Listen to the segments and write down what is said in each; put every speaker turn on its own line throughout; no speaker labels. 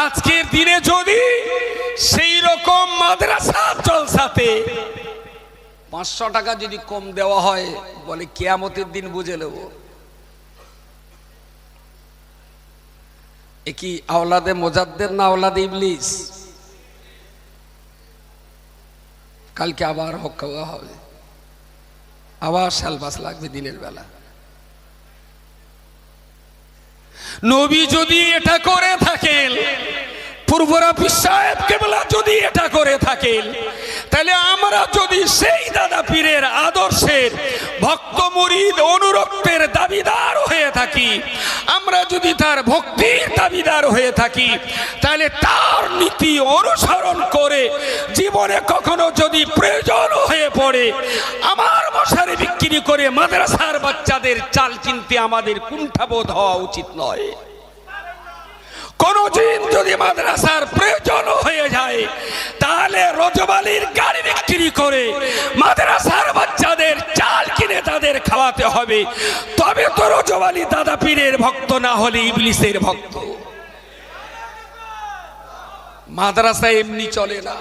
আজকের দিনে যদি সেই রকম মাদ্রাসা জলসাতে পাঁচশো টাকা যদি কম দেওয়া হয়, বলে কেয়ামতের দিন বুঝে নেব। এ কি আওলাদে মোজাদ্দের না আওলাদে ইবলিস? কালকে আবার হক হবে। আবার শালবাস লাগবে দিনের বেলা। নবী যদি এটা করে থাকেন, পূর্বরা সাহেব কেবলা যদি এটা করে থাকেন, তাহলে আমরা যদি সেই দাদা পীরের আদর্শের ভক্ত মুরিদ অনুরক্তের দাবিদার থাকি, আমরা যদি তার ভক্তির দাবিদার হয়ে থাকি, তাহলে তার নীতি অনুসরণ করে জীবনে কখনো যদি প্রয়োজন হয়ে পড়ে, আমার মশারি বিক্রি করে মাদ্রাসার বাচ্চাদের চাল চিনতে আমাদের কুণ্ঠাবোধ হওয়া উচিত নয়। কোনদিন যদি মাদ্রাসার প্রয়োজন হয়ে যায়, তাহলে রজবালির গাড়ি বিক্রি করে মাদ্রাসার বাচ্চাদের চাল কিনে তাদের খাওয়াতে হবে। তবে তো রজবালি দাদা পীরের ভক্ত, না হলে ইবলিসের ভক্ত। মাদ্রাসা এমনি চলে না।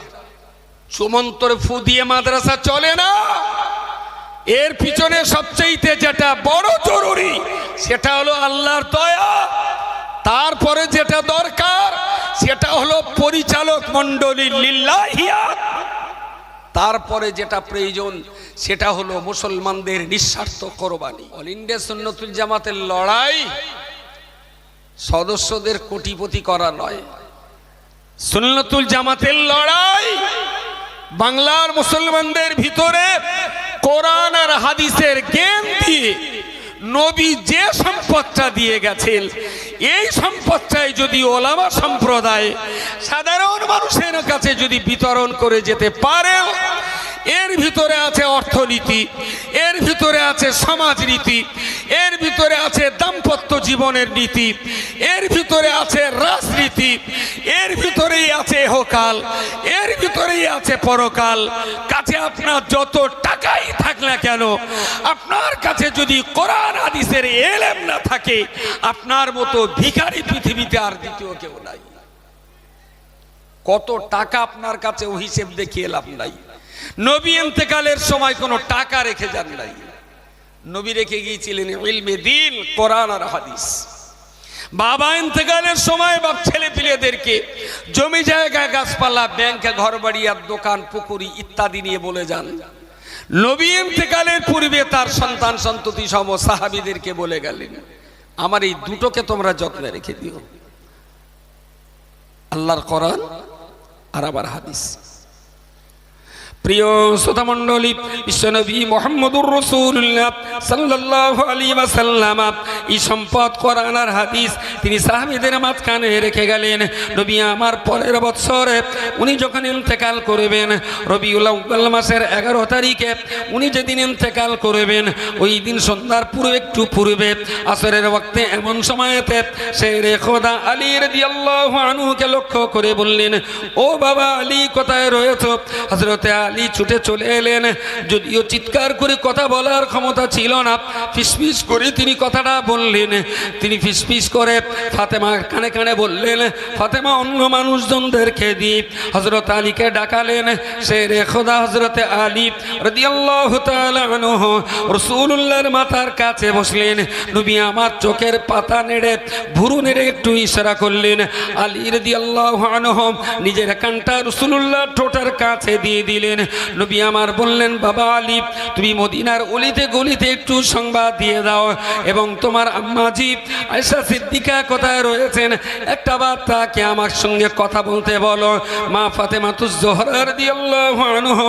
সুমন্তর ফু দিয়ে মাদ্রাসা চলে না। এর পিছনে সবচেয়ে যেটা বড় জরুরি, সেটা হলো আল্লাহর দয়া। তারপরে যেটা দরকার, সেটা হলো পরিচালক মন্ডলী লিল্লাহিয়া তারপরে যেটা প্রয়োজন, সেটা হলো মুসলমানদের নিঃস্বার্থ কোরবানি। অল ইন্ডিয়া সুন্নতুল জামাতের লড়াই সদস্যদের কোটিপতি করা নয়। সুন্নতুল জামাতের লড়াই বাংলার মুসলমানদের ভিতরে কোরআন আর হাদিসের জ্ঞান দিয়ে নবী যে সম্পদটা দিয়ে গেছেন, এই সম্পদটাই যদি ওলামা সম্প্রদায় সাধারণ মানুষের কাছে যদি বিতরণ করে যেতে পারে এর ভিতরে আছে অর্থনীতি, এর ভিতরে আছে সমাজনীতি, এর ভিতরে আছে দাম্পত্য জীবনের নীতি, এর ভিতরে আছে রাজনীতি, এর ভিতরেই আছে হোকাল এর ভিতরেই আছে পরকাল। কাছে আপনার যত টাকাই থাক না কেন, আপনার কাছে যদি কোরআন হাদিসের এলেম না থাকে, আপনার মতো ভিখারি পৃথিবীতে আর দ্বিতীয় কেউ নাই। কত টাকা আপনার কাছে ও হিসেব দেখিয়ে লাভ নাই। নবী এন্তেকালের সময় কোনো টাকা রেখে যান নাই। নবী রেখে গিয়েছিলেন ইলমে দিন, কোরআন আর হাদিস। বাবা ইন্তেকালের সময় বাপ ছেলে পিলেদেরকে জমি জায়গা গাছপালা, ব্যাংকে ঘর বাড়ি আর দোকান, পুকুরি ইত্যাদি নিয়ে বলে যান। নবী ইন্তেকালের পূর্বে তার সন্তান, সন্ততি সম সাহাবিদেরকে বলে গেলেন, আমার এই দুটোকে তোমরা যত্নে রেখে দিও। আল্লাহর কোরআন আর আবার হাদিস। প্রিয় শ্রোতা মণ্ডলী বিশ্বনবী মোহাম্মদুর রসুল্লাহ সাল্লাহ আলী ওয়াসাল্লাম, এই সম্পদ, কোরআন আর হাদিস তিনি সাহাবিদের মাঝখানে রেখে গেলেন। নবী আমার পরের বৎসরে উনি যখন ইন্তেকাল করবেন, রবিউল আউ্বাল মাসের এগারো তারিখে, উনি যেদিন ইন্তেকাল করবেন, ওই দিন সন্ধ্যার পূর্বে একটু পূর্বে, আসরের ওয়াক্তে এমন সময়তে সে রেখোদা আলীর দিয়াল্লাহ আনুকে লক্ষ্য করে বললেন, ও বাবা আলী, কোথায় রয়েছ? হজরতে ছুটে চলে এলেন। যদিও চিৎকার করে কথা বলার ক্ষমতা ছিল না, ফিসফিস করে তিনি কথাটা বললেন। তিনি ফিসফিস করে ফাতেমা কানে কানে বললেন, ফাতেমা, অন্য মানুষজনদেরকে দিয়ে হজরত আলীকে ডাকালেন, সে রেখোদা হজরতে আলী রদিয়াল্লাহ তালাহ রসুল্লাহর মাথার কাছে বসলেন। নবী আমার চোখের পাতা নেড়ে, ভুরু নেড়ে একটু ইশারা করলেন। আলী রদিয়াল্লাহ নিজের কানটা রসুল্লাহ টোটার কাছে দিয়ে দিলেন। নবী আমার বললেন, বাবা আলী, তুমি মদিনার অলিতে গলিতে একটু সংবাদ দিয়ে দাও এবং তোমার আম্মাজি আয়সা সিদ্দিকা কোথায় রয়েছেন? একটা বার তাকে আমার সঙ্গে কথা বলতে বলো। মা ফাতেমা তু জোহরার দিয়াল্লাহু আনহু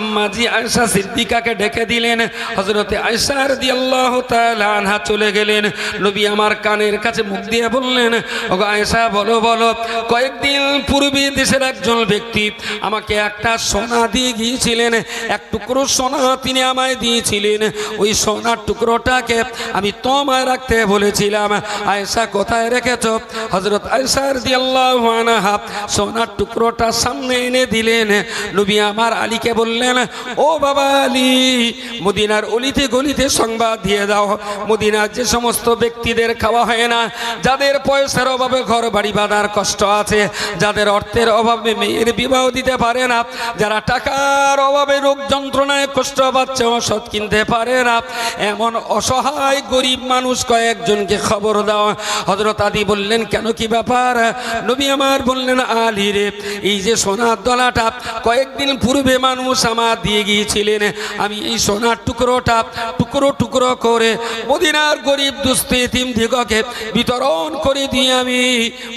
আম্মাজি আয়সা সিদ্দিকাকে ডেকে দিলেন। হজরতে আয়সার দিয়াল্লাহু আনহা চলে গেলেন। নবী আমার কানের কাছে মুখ দিয়ে বললেন, ওগো আয়সা বলো বলো, কয়েকদিন পূর্বে দেশের একজন ব্যক্তি আমাকে একটা সোনা দিয়ে গিয়েছিলেন এক টুকরো সোনা তিনি আমায় দিয়েছিলেন। ওই সোনার টুকরোটাকে আমি তোমার রাখতে বলেছিলাম। আয়েশা কোথায় রেখেছ? হজরত আয়েশা রাদিয়াল্লাহু আনহা সোনার টুকরোটা সামনে এনে দিলেন। নবী আমার আলীকে বললেন, ও বাবা আলী, মদিনার অলিতে গলিতে সংবাদ দিয়ে দাও। মদিনার যে সমস্ত ব্যক্তিদের খাওয়া হয় না, যাদের পয়সার অভাবে ঘর বাড়ি বাঁধার কষ্ট আছে, যাদের অর্থের অভাবে মেয়ের বিবাহ দিতে পারে না, যারা টাকার অভাবে রোগ যন্ত্রণায় কষ্ট পাচ্ছে ওষুধ কিনতে পারে না। এমন অসহায় গরিব মানুষ কয়েকজনকে খবর দাও। হজরত আদি বললেন, কেন কি ব্যাপার? নবী আমার বললেন, আলী রে, এই যে সোনার দলাটা, কয়েকদিন পূর্বে মানুষ আমার দিয়ে গিয়েছিলেন। আমি এই সোনার টুকরোটা, টুকরো টুকরো করে মদিনার গরিব দুস্থ এতিম দিগকে বিতরণ করে দিয়ে আমি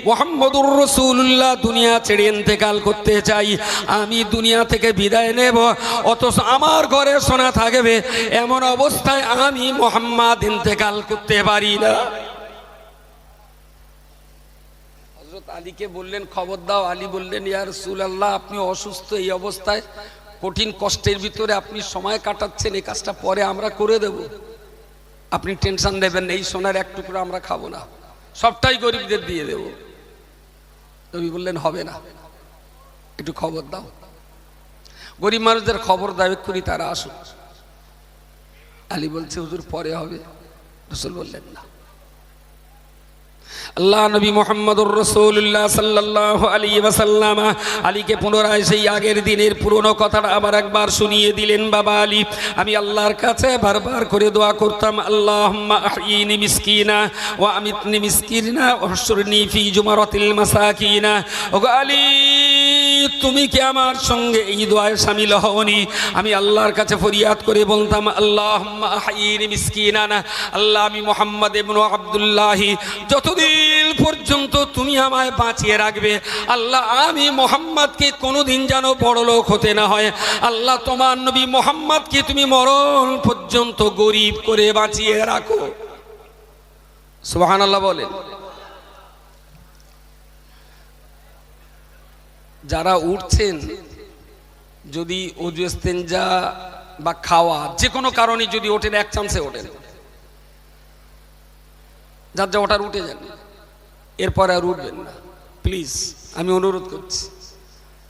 মোহাম্মদুর রসুল্লাহ দুনিয়া ছেড়ে ইন্তেকাল করতে চাই। আমি দুনিয়া থেকে বিদায় নেব। অথচ আমার ঘরে সোনা থাকবে এমন অবস্থায় আমি মোহাম্মদ ইন্তেকাল করতে পারি না। আলীকে বললেন খবর দাও। আলী বললেন ইয়ার রসুল আল্লাহ আপনি অসুস্থ এই অবস্থায়। কঠিন কষ্টের ভিতরে আপনি সময় কাটাচ্ছেন এই কাজটা পরে আমরা করে দেব। আপনি টেনশন নেবেন না, এই সোনার এক টুকরো আমরা খাব না। সবটাই গরিবদের দিয়ে দেব। নবী বললেন হবে না। একটু খবর দাও। গরিব মানুষদের খবর দাবি করি তারা আসুক। আলী বলছে, হুজুর, পরে হবে। রসুল বললেন, না। আল্লাহ নবী মোহাম্মদুর রসুল্লাহ সাল্লাহ আলী ওয়াসাল্লাম আলীকে পুনরায় সেই আগের দিনের পুরনো কথাটা আবার একবার শুনিয়ে দিলেন, বাবা আলী, আমি আল্লাহর কাছে বারবার করে দোয়া করতাম আল্লাহ মিসকিনা ও আমিতনি মিসকিনা হসরনি ফি জুমারতিল মাসাকিনা। ও আলী তুমি কি আমার সঙ্গে এই দোয়ায় সামিল হওনি? আমি আল্লাহর কাছে ফরিয়াদ করে বলতাম আল্লাহ আল্লাহ, আমি মোহাম্মদ আব্দুল্লাহি। যতদিন পর্যন্ত তুমি আমায় বাঁচিয়ে রাখবে, আল্লাহ, আমি মোহাম্মদকে কোনোদিন যেন বড় লোক হতে না হয়। আল্লাহ, তোমার নবী মোহাম্মদকে তুমি মরণ পর্যন্ত গরিব করে বাঁচিয়ে রাখো। সুবহান আল্লাহ বলেন। যারা উঠছেন, যদি অজু ইস্তেঞ্জা বা খাওয়া যে কোনো কারণে যদি ওঠেন, এক চান্সে ওঠেন। যার যা ওঠার উঠে যান। এরপরে আর উঠবেন না। প্লিজ, আমি অনুরোধ করছি।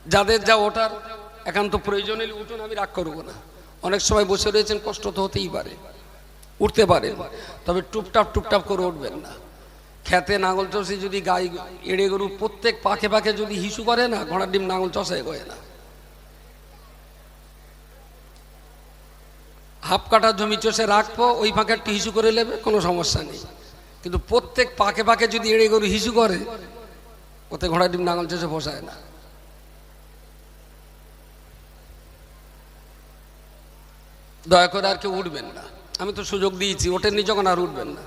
যাদের যা ওঠার একান্ত প্রয়োজন হলে উঠুন, আমি রাগ করব না। অনেক সময় বসে রয়েছেন, কষ্ট তো হতেই পারে। উঠতে পারেন। তবে টুপটাপ টুপটাপ করে উঠবেন না। খেতে নাঙল চষে যদি গাই এড়ে গরু, প্রত্যেক পাখে পাখে যদি হিসু করে না, ঘোড়ার ডিম নাঙল চষে করে না। হাফ কাটা জমি চষে রাখব, ওই ফাঁকে একটু হিসু করে নেবে, কোনো সমস্যা নেই। কিন্তু প্রত্যেক পাকে পাকে যদি এড়ে গরু হিসু করে, ওতে ঘোড়ার ডিম নাঙল চষে বসায় না। দয়া করে আর কেউ উঠবেন না। আমি তো সুযোগ দিয়েছি, ওঠেননি যখন আর উঠবেন না।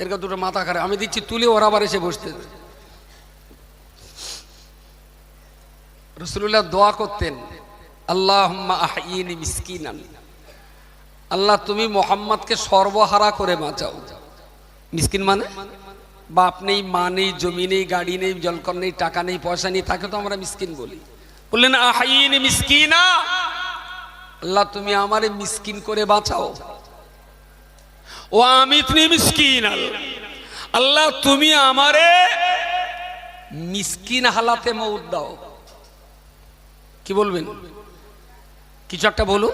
এরকম দুটো মাথা খারাপ। আমি দিচ্ছি তুলে, ওরা আবার এসে বসতে। রসুল্লাহ দোয়া করতেন আল্লাহ আল্লাহ, তুমি মোহাম্মদকে সর্বহারা করে বাঁচাও। মিসকিন মানে? বাপ নেই, মা নেই, জমি নেই, গাড়ি নেই, জলকর নেই, টাকা নেই, পয়সা নেই, তাকে তো আমরা মিসকিন বলি। বললেন আহিন মিসকিনা। আল্লাহ, তুমি আমারে মিসকিন করে বাঁচাও। ও আমিতনি মিসকিন আল্লাহ, তুমি আমারে মিসকিন হালাতে মৌত দাও। কি বলবেন? কিছু একটা বলুন।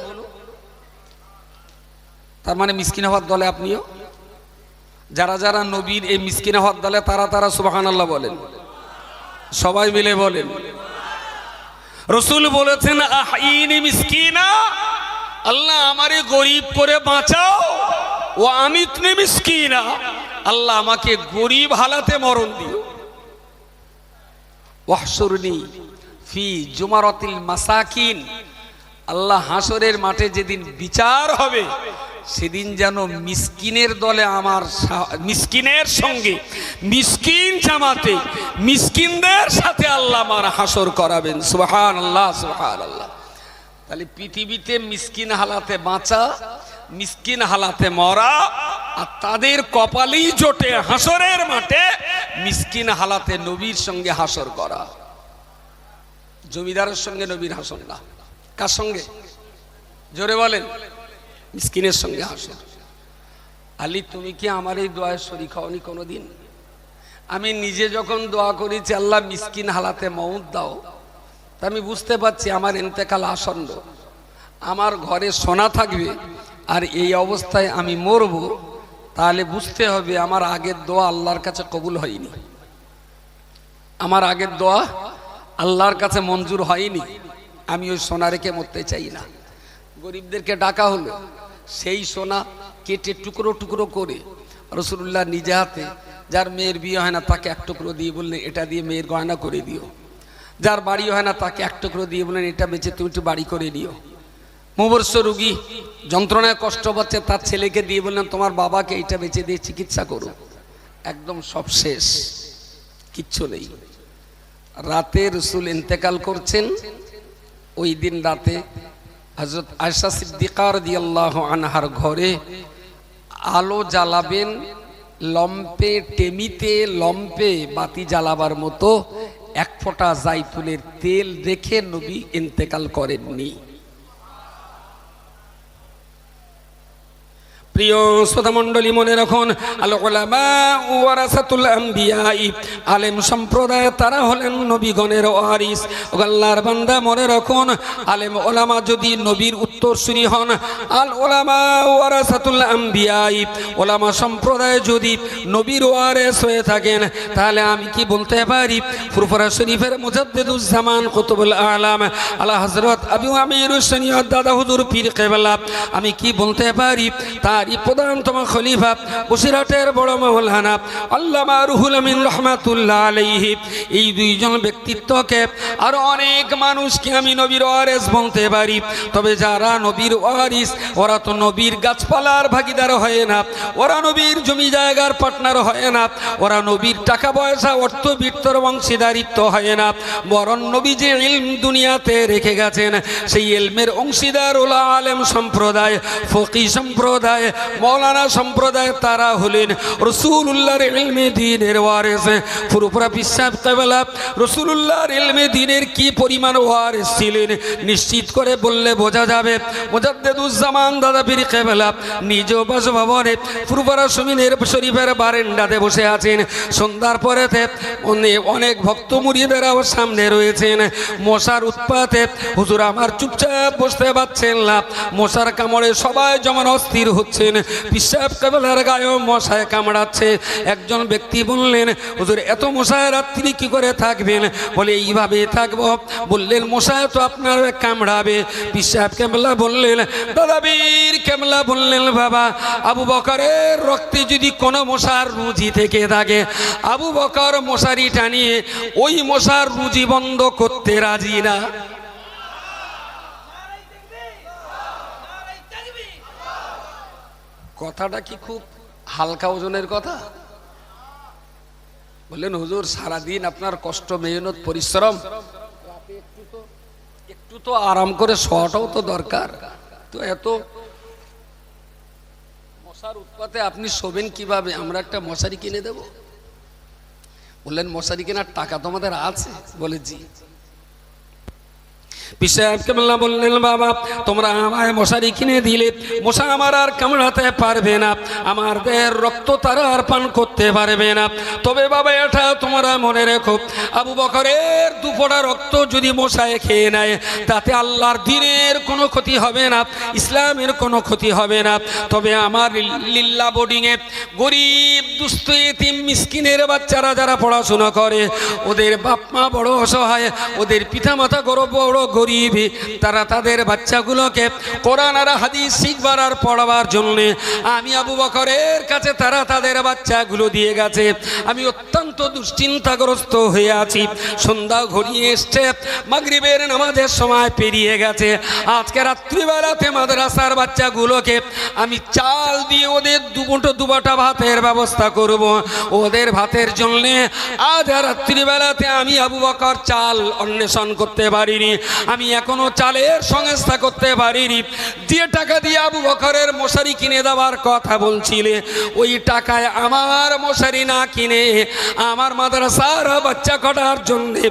তার মানে মিসকিন হওয়ার দলে আপনিও? যারা যারা নবীর এই মিসকিন হওয়ার দলে, তারা তারা সুবাহান আল্লাহ বলেন। সবাই মিলে বলেন। রসুল বলেছেন আহিনি মিসকিনা, আল্লাহ আমারে গরিব করে বাঁচাও। ও আমিতনে মিসকিনা, আল্লাহ আমাকে গরিব হালাতে মরণ দিও। ওয়াহসুরনি ফি জুমারতিল মাসাকিন, আল্লাহ হাসরের মাঠে যেদিন বিচার হবে, সেদিন যেন মিসকিনের দলে আমার মিসকিনের সঙ্গে, মিসকিন জামাতে, মিসকিনদের সাথে আল্লাহ আমার হাসর করাবেন। সুবহান আল্লাহ সুবহান আল্লাহ তাহলে পৃথিবীতে মিসকিন হালাতে বাঁচা মিসকিন হালাতে মরা আর তাদের কপালেই জোটে হাসরের মাঠে মিসকিন হালাতে নবীর সঙ্গে হাসর করা। জমিদারের সঙ্গে নবীর হাসর না। কার সঙ্গে? জোরে বলেন। মিসকিনের সঙ্গে হাসর। আলী, তুমি কি আমার এই দোয়ায় শরিক কোনো দিন আমি নিজে যখন দোয়া করেছি, আল্লাহ মিসকিন হালাতে মৌত দাও। তা আমি বুঝতে পারছি আমার ইন্তেকাল আসন্ন। আমার ঘরে সোনা থাকবে আর এই অবস্থায় আমি মরব, তাহলে বুঝতে হবে আমার আগের দোয়া আল্লাহর কাছে কবুল হয়নি। আমার আগের দোয়া আল্লাহর কাছে মঞ্জুর হয়নি। আমি ওই সোনা রেখে মরতে চাই না। গরিবদেরকে ডাকা হলো, সেই সোনা কেটে টুকরো টুকরো করে রসুল্লাহ নিজে হাতে, যার মেয়ের বিয়ে হয় না তাকে এক টুকরো দিয়ে বললেন, এটা দিয়ে মেয়ের গয়না করে দিও। যার বাড়ি হয় না তাকে এক টুকরো দিয়ে বললেন, এটা বেঁচে তুমি একটু বাড়ি করে দিও মুবর্ষ রুগী, যন্ত্রণায় কষ্ট পাচ্ছে, তার ছেলেকে দিয়ে বললেন তোমার বাবাকে এইটা বেঁচে দিয়ে চিকিৎসা করো। একদম সব শেষ, কিচ্ছু নেই। রাতে রসুল ইন্তেকাল করছেন। ওই দিন রাতে হজরত আয়সা সিদ্দিকার দিয়াল্লাহ আনহার ঘরে আলো জ্বালাবেন, লম্পে, টেমিতে, লম্পে বাতি জ্বালাবার মতো এক ফোঁটা জাইতুলের তেল রেখে নবী ইন্তেকাল করেননি। প্রিয় শ্রোতা মণ্ডলী মনে রাখুন আলেম সম্প্রদায়, তারা হলেন নবীগণের ওয়ারিস। আল্লাহর বান্দা, মনে রাখুন, আলেম ওলামা যদি নবীর উত্তর উত্তরসূরি হন আল ওলামা ওয়ারাসাতুল আম্বিয়াই, ওলামা সম্প্রদায় যদি নবীর ওয়ারেস হয়ে থাকেন, তাহলে আমি কি বলতে পারি? ফুরফুরা শরীফের মুজাদ্দিদুজ্জামান কুতুবুল আলাম, আলা হযরত আবু আমির দাদা হুজুর পীর কেবলা, আমি কি বলতে পারি? তারই প্রধানতম বড় রুহুল রহমাতুল্লাহ এই দুইজন ব্যক্তিত্বকে অনেক মানুষকে আমি নবীর তবে যারা নবীর ওরা তো নবীর গাছপালার ভাগিদার হয় না, ওরা নবীর জমি জায়গার পার্টনার হয় না, ওরা নবীর টাকা পয়সা, অর্থ বৃত্তর অংশীদারিত্ব হয় না। বরং নবী যে ইলম দুনিয়াতে রেখে গেছেন, সেই ইলমের অংশীদার ওলা আলেম সম্প্রদায়, ফকি সম্প্রদায় মৌলানা সম্প্রদায় তারা হলেন রসুল্লাহর ইলমে দিনের ওয়ারেস। পুরোপুরা বিশ্বাস কেবলা রসুল্লাহর ইলমে দিনের কি পরিমাণ ওয়ারেস ছিলেন নিশ্চিত করে বললে বোঝা যাবে। মোজাদ্দেদুজ্জামান দাদা পীর কেবলা নিজ বাসভবনে পুরোপুরা সুমিনের শরীফের বারেন্ডাতে বসে আছেন। সন্ধ্যার পরেতে অনে- অনেক ভক্ত মুড়িদেরাও সামনে রয়েছেন। মশার উৎপাতে হুজুর আমার চুপচাপ বসতে পারছেন না। মশার কামড়ে সবাই যেমন অস্থির হচ্ছেন বিশ্বাস কেবলার গায়েও মশায় কামড়াচ্ছে। একজন ব্যক্তি বললেন, হুজুর, এত মশায় রাত্রি কি করে থাকবেন? বলে, এইভাবে থাকব। বললেন, মশায় তো আপনার কামড়াবে। বিশ্বাস কেমলা বললেন, দাদাবীর কেমলা বললেন, বাবা, আবু বকারের রক্তে যদি কোনো মশার রুজি থেকে থাকে, আবু বকর মশারি টানিয়ে ওই মশার রুজি বন্ধ করতে রাজি না। কথাটা কি খুব হালকা ওজনের কথা? বললেন, হুজুর, সারাদিন আপনার কষ্ট, মেহনত, পরিশ্রম, একটু তো আরাম করে শোয়াটাও তো দরকার। তো এত মশার উৎপাতে আপনি শোবেন কীভাবে? আমরা একটা মশারি কিনে দেব? বললেন, মশারি কেনার টাকা তো আমাদের আছে। বলে, জি। পিসাব কেমলা বললেন, বাবা, তোমরা আমায় মশারি কিনে দিলে, মশা আমার আর কামড়াতে পারবে না, আমার দেহের রক্ত তারা আর পান করতে পারবে না। তবে বাবা, এটা তোমরা মনে রেখো, আবু বকরের দুপোড়া রক্ত যদি মশায় খেয়ে নেয়, তাতে আল্লাহর দিনের কোনো ক্ষতি হবে না, ইসলামের কোনো ক্ষতি হবে না। তবে আমার লিল্লা বোর্ডিংয়ে গরিব, দুস্থ, এতিম, মিসকিনের বাচ্চারা যারা পড়াশোনা করে, ওদের বাপ মা বড় অসহায়, ওদের পিতামাতা গরব, বড় গরিব, তারা তাদের বাচ্চাগুলোকে কোরআন আর হাদিস শিখবার আর পড়াবার জন্যে। আমি আবু বকরের কাছে তারা তাদের বাচ্চাগুলো দিয়ে গেছে। আমি অত্যন্ত দুশ্চিন্তাগ্রস্ত হয়ে আছি। সন্ধ্যা ঘড়িয়ে এসছে, মাগরিবের নামাজের সময় পেরিয়ে গেছে। আজকে রাত্রিবেলাতে মাদ্রাসার বাচ্চাগুলোকে আমি চাল দিয়ে ওদের দুমুটো দুবাটা ভাতের ব্যবস্থা করব। ওদের ভাতের জন্যে আজ রাত্রিবেলাতে আমি আবু বকর চাল অন্বেষণ করতে পারিনি। আমি এখনও চালের সংস্থা করতে পারিনি। দিয়ে টাকা দিয়ে আবু বকরের মশারি কিনে দেওয়ার কথা বলছিলে। ওই টাকায় আমার মশারি না কিনে আমার মাদ্রাসার বাচ্চা কটার জন্যে,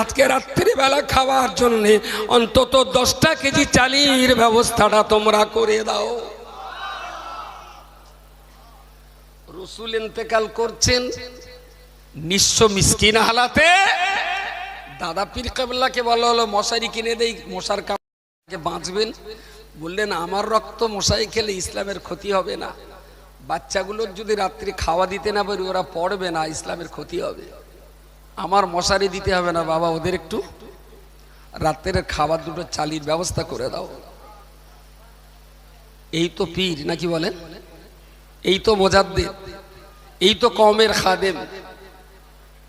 আজকে রাত্রিবেলা খাওয়ার জন্যে অন্তত দশটা কেজি চালির ব্যবস্থাটা তোমরা করে দাও। রসুল ইন্তেকাল করছেন, নিঃস্ব মিসকিন হালাতে দাদা পীর কাবলাকে বলা হলো, মশারি কিনে দেই, মশার কাপড়কে বাঁচবেন। বললেন, আমার রক্ত মশাই খেলে ইসলামের ক্ষতি হবে না। বাচ্চাগুলোর যদি রাত্রি খাওয়া দিতে না পারি, ওরা পড়বে না, ইসলামের ক্ষতি হবে। আমার মশারি দিতে হবে না, বাবা, ওদের একটু রাত্রের খাবার দুটো চালির ব্যবস্থা করে দাও। এই তো পীর, নাকি বলেন? এই তো মোজাদ্দের এই তো কমের খাদেম।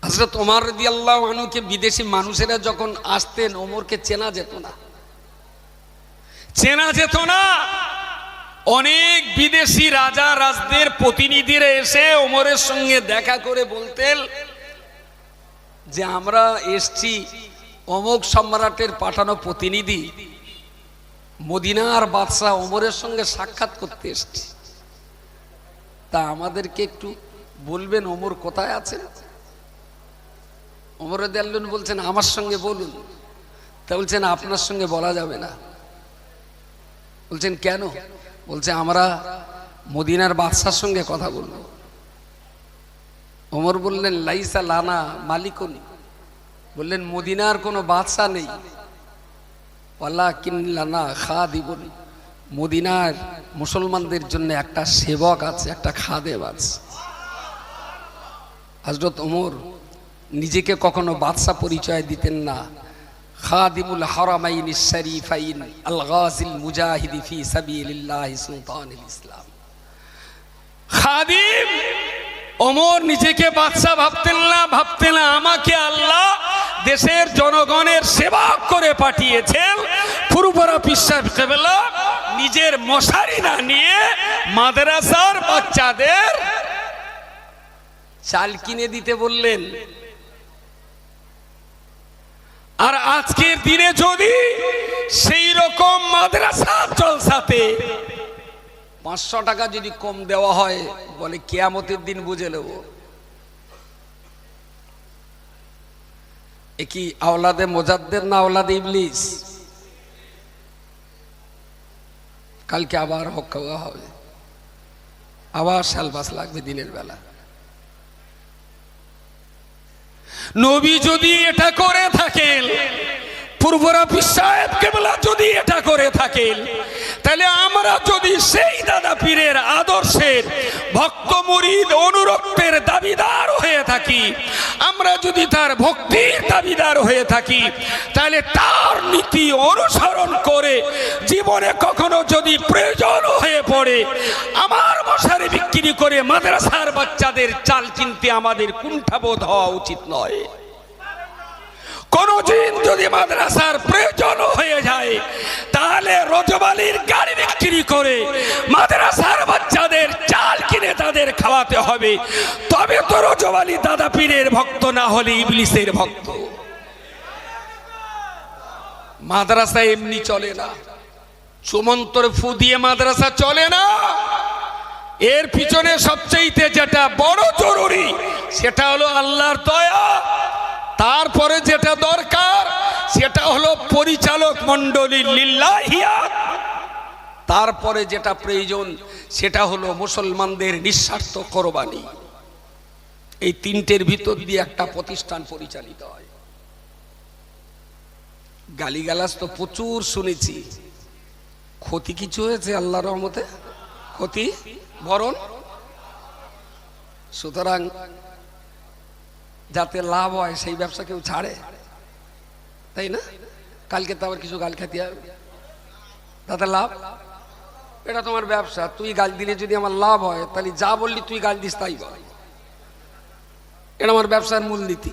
হজরত ওমর রদি আল্লাহ আনুকে বিদেশি মানুষেরা যখন আসতেন, ওমরকে চেনা যেত না। চেনা যেত না। অনেক বিদেশি রাজা, রাজদের প্রতিনিধিরা এসে ওমরের সঙ্গে দেখা করে বলতেন যে, আমরা এসছি অমোক সম্রাটের পাঠানো প্রতিনিধি। মদিনার বাদশাহ ওমরের সঙ্গে সাক্ষাৎ করতে এসছি। তা আমাদেরকে একটু বলবেন, ওমর কোথায় আছেন? ওমর দেয়াল্লুন বলছেন, আমার সঙ্গে বলুন। তা বলছেন, আপনার সঙ্গে বলা যাবে না। বলছেন, কেন? বলছে, আমরা মদিনার বাদশার সঙ্গে কথা বলব। ওমর বললেন, লাইসা লানা মালিকুন। বললেন, মদিনার কোনো বাদশা নেই। ওয়াল্লা কিনলানা খা দিবন মদিনার মুসলমানদের জন্য একটা সেবক আছে, একটা খাদেব আছে। হজরত ওমর নিজেকে কখনো বাদশা পরিচয় দিতেন না। খাদিমুল হারামাইন শরীফাইন আল গাজিল মুজাহিদি ফি সাবিলিল্লাহ সুলতানুল ইসলাম। খাদিম, ওমর নিজেকে বাদশা ভাবতেন না ভাবতেন না আমাকে আল্লাহ দেশের জনগণের সেবা করে পাঠিয়েছেন। ফুরুপরা বিশ্বাস কেবলা নিজের মশারি না নিয়ে মাদ্রাসার বাচ্চাদের চাল কিনে দিতে বললেন। আর আজকের দিনে যদি সেই রকম মাদ্রাসা জলসাতে পাঁচশো টাকা যদি কম দেওয়া হয়, বলে কেয়ামতের দিন বুঝে নেব। এ কি আওলাদে মোজাদ্দের না আওলাদে ইবলিস? কালকে আবার হক হবে। আবার শালবাস লাগবে দিনের বেলা। নবী যদি এটা করে থাকেন পূর্বরা বিশ্বায়ত কেবলা যদি এটা করে থাকেন তাহলে আমরা যদি সেই দাদা পীরের আদর্শের ভক্ত মুরিদ অনুরক্তের দাবিদার হয়ে থাকি, আমরা যদি তার ভক্তির দাবিদার হয়ে থাকি, তাহলে তার নীতি অনুসরণ করে জীবনে কখনো যদি প্রয়োজন হয়ে পড়ে, আমার মশারি বিক্রি করে মাদ্রাসার বাচ্চাদের চাল কিনতে আমাদের কুণ্ঠাবোধ হওয়া উচিত নয়। কোনদিন যদি মাদ্রাসার প্রয়োজন হয়ে যায়, তাহলে রজবালির বিক্রি করে মাদ্রাসার বাচ্চাদের চাল কিনে তাদের খাওয়াতে হবে। তবে তো রজবালি দাদা পীরের ভক্ত, না হলে ইবলিসের ভক্ত। মাদ্রাসা এমনি চলে না। চুমন্তর ফু দিয়ে মাদ্রাসা চলে না। এর পিছনে সবচেয়ে যেটা বড় জরুরি, সেটা হলো আল্লাহর দয়া। তারপরে যেটা দরকার, সেটা হলো পরিচালক মন্ডলী লিল্লাহিয়া তারপরে যেটা প্রয়োজন, সেটা হলো মুসলমানদের নিঃস্বার্থ কোরবানি। এই তিনটের ভিতর দিয়ে একটা প্রতিষ্ঠান পরিচালিত হয়। গালিগালাজ তো প্রচুর শুনেছি। ক্ষতি কিছু হয়েছে আল্লাহ রহমতে? ক্ষতি? বরণ? সুতরাং যাতে লাভ হয়, সেই ব্যবসা কেউ ছাড়ে। তাই না? কালকে তো আবার কিছু গাল খেতে হবে। তাতে লাভ? এটা তোমার ব্যবসা, তুই গাল দিলে যদি আমার লাভ হয়, তাহলে যা বললি তুই গাল দিস, তাই বল। এটা আমার ব্যবসার মূলনীতি।